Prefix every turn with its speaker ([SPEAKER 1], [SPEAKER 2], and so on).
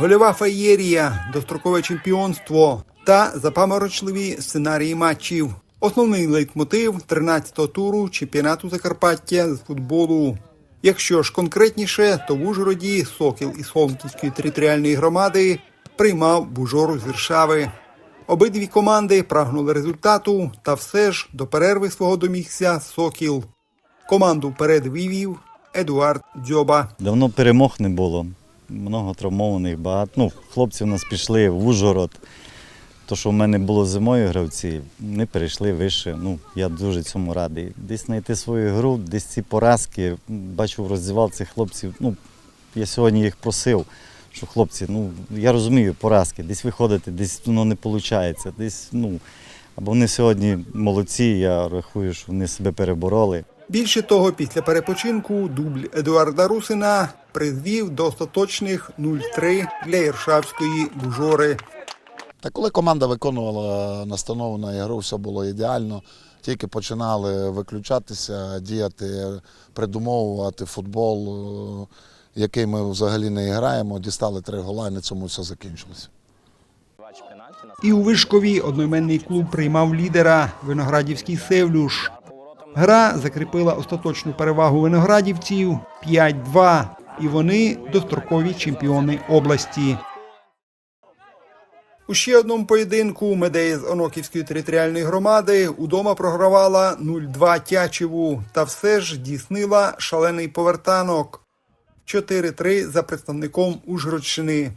[SPEAKER 1] Гольова феєрія, дострокове чемпіонство та запаморочливі сценарії матчів. Основний лейтмотив 13-го туру чемпіонату Закарпаття з футболу. Якщо ж конкретніше, то в Ужгороді Сокіл із Холмківської територіальної громади приймав Бужору з Віршави. Обидві команди прагнули результату, та все ж до перерви свого домігся Сокіл. Команду вперед вивів Едуард Дзьоба.
[SPEAKER 2] Давно перемог не було. Много травмованих, багато. Ну, хлопці у нас пішли в Ужгород. То, що в мене було зимою гравці, не перейшли вище. Ну, я дуже цьому радий. Десь знайти свою гру, десь ці поразки. Бачу в роздівалці хлопців. Ну, я сьогодні їх просив, що хлопці, ну я розумію поразки, десь виходити, десь воно не виходить. Десь, ну, або вони сьогодні молодці, я рахую, що вони себе перебороли.
[SPEAKER 1] Більше того, після перепочинку дубль Едуарда Русина призвів до остаточних 0-3 для Іршавської бужори.
[SPEAKER 3] Та коли команда виконувала настанову на ігру, все було ідеально. Тільки починали виключатися, діяти, придумовувати футбол, е, який ми взагалі не граємо. Дістали три гола, і на цьому все закінчилося.
[SPEAKER 1] І у Вишкові одноіменний клуб приймав лідера Виноградівський Севлюш. Гра закріпила остаточну перевагу виноградівців 5-2, і вони дострокові чемпіони області. У ще одному поєдинку Медея з Оноківської територіальної громади удома програвала 0-2 Тячеву та все ж дійснила шалений повертанок 4-3 за представником Ужгородщини.